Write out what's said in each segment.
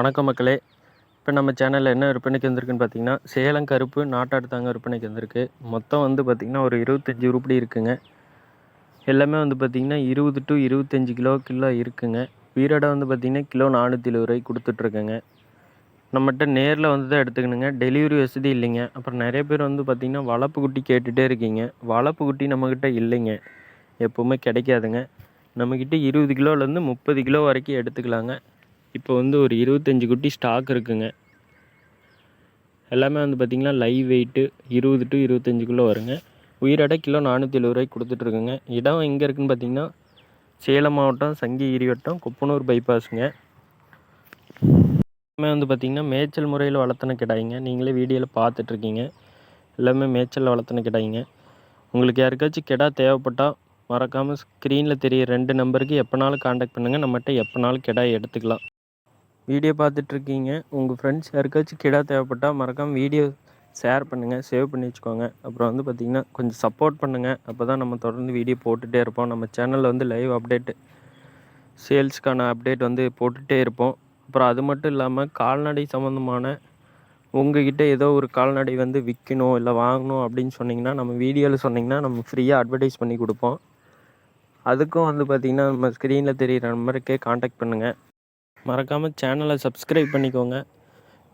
வணக்கம் மக்களே. இப்போ நம்ம சேனலில் என்ன விற்பனைக்கு வந்திருக்குன்னு பார்த்தீங்கன்னா சேலம் கருப்பு நாட்டாடு தாங்க விற்பனைக்கு வந்திருக்கு. மொத்தம் வந்து பார்த்திங்கன்னா ஒரு இருபத்தஞ்சி உருப்படி இருக்குங்க. எல்லாமே வந்து பார்த்திங்கன்னா இருபது டு இருபத்தஞ்சி கிலோ கிலோ இருக்குங்க. வீரடை வந்து பார்த்திங்கன்னா கிலோ நானூற்றி இருபது ரூபாய்க்கு கொடுத்துட்ருக்கேங்க. நம்மகிட்ட நேரில் வந்து தான் எடுத்துக்கணுங்க. டெலிவரி வசதி இல்லைங்க. அப்புறம் நிறைய பேர் வந்து பார்த்திங்கன்னா வளர்ப்பு குட்டி கேட்டுகிட்டே இருக்கீங்க. வளர்ப்பு குட்டி நம்மக்கிட்ட இல்லைங்க. எப்போவுமே கிடைக்காதுங்க. நம்மக்கிட்ட இருபது கிலோலேருந்து முப்பது கிலோ வரைக்கும் எடுத்துக்கலாங்க. இப்போ வந்து ஒரு இருபத்தஞ்சி குட்டி ஸ்டாக் இருக்குங்க. எல்லாமே வந்து பார்த்திங்கன்னா லைவ் வெயிட்டு இருபது டு இருபத்தஞ்சுக்குள்ளே வருங்க. உயிரடை கிலோ நானூற்றி எழுபது ரூபாய்க்கு கொடுத்துட்ருக்குங்க. இடம் எங்கே இருக்குதுன்னு பார்த்தீங்கன்னா சேலம் மாவட்டம் சங்ககிரி வட்டம் குப்பனூர் பைபாஸுங்க எல்லாமே வந்து பார்த்திங்கன்னா மேய்ச்சல் முறையில் வளர்த்துன கிடாய்ங்க. நீங்களே வீடியோவில் பார்த்துட்ருக்கீங்க எல்லாமே மேய்ச்சலில் வளர்த்துன கிடாய்ங்க. உங்களுக்கு யாருக்காச்சும் கிடா தேவைப்பட்டால் மறக்காமல் ஸ்க்ரீனில் தெரிய ரெண்டு நம்பருக்கு எப்போனாலும் காண்டாக்ட் பண்ணுங்கள் நம்மகிட்ட எப்போனாலும் கிடா எடுத்துக்கலாம். வீடியோ பார்த்துட்ருக்கீங்க. உங்கள் ஃப்ரெண்ட்ஸ் யாருக்காச்சும் கிடா தேவைப்பட்டால் மறக்காமல் வீடியோ ஷேர் பண்ணுங்கள் சேவ் பண்ணி வச்சுக்கோங்க. அப்புறம் வந்து பார்த்திங்கன்னா கொஞ்சம் சப்போர்ட் பண்ணுங்கள் அப்போ தான் நம்ம தொடர்ந்து வீடியோ போட்டுகிட்டே இருப்போம். நம்ம சேனலில் வந்து லைவ் அப்டேட்டு சேல்ஸ்க்கான அப்டேட் வந்து போட்டுகிட்டே இருப்போம். அப்புறம் அது மட்டும் இல்லாமல் கால்நடை சம்மந்தமான உங்ககிட்ட ஏதோ ஒரு கால்நடை வந்து விற்கணும் இல்லை வாங்கணும் அப்படின்னு சொன்னிங்கன்னா நம்ம வீடியோவில் சொன்னிங்கன்னா நம்ம ஃப்ரீயாக அட்வர்டைஸ் பண்ணி கொடுப்போம். அதுக்கும் வந்து பார்த்திங்கன்னா நம்ம ஸ்க்ரீனில் தெரியிற நம்பருக்கே காண்டாக்ட் பண்ணுங்கள் மறக்காமல் சேனலை சப்ஸ்கிரைப் பண்ணிக்கோங்க.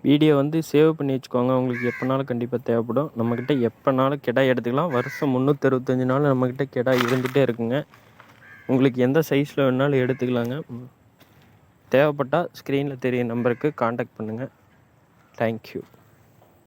வீடியோ வந்து சேவ் பண்ணி வச்சுக்கோங்க. உங்களுக்கு எப்போனாலும் கண்டிப்பாக தேவைப்படும். நம்மக்கிட்ட எப்போனாலும் கிடா எடுத்துக்கலாம். வருஷம் முந்நூற்றறுபத்தஞ்சு நாள் நம்மக்கிட்ட கிடா இருந்துகிட்டே இருக்குங்க. உங்களுக்கு எந்த சைஸில் வேணாலும் எடுத்துக்கலாங்க. தேவைப்பட்டால் ஸ்க்ரீனில் தெரிய நம்பருக்கு காண்டாக்ட் பண்ணுங்கள் தேங்க்யூ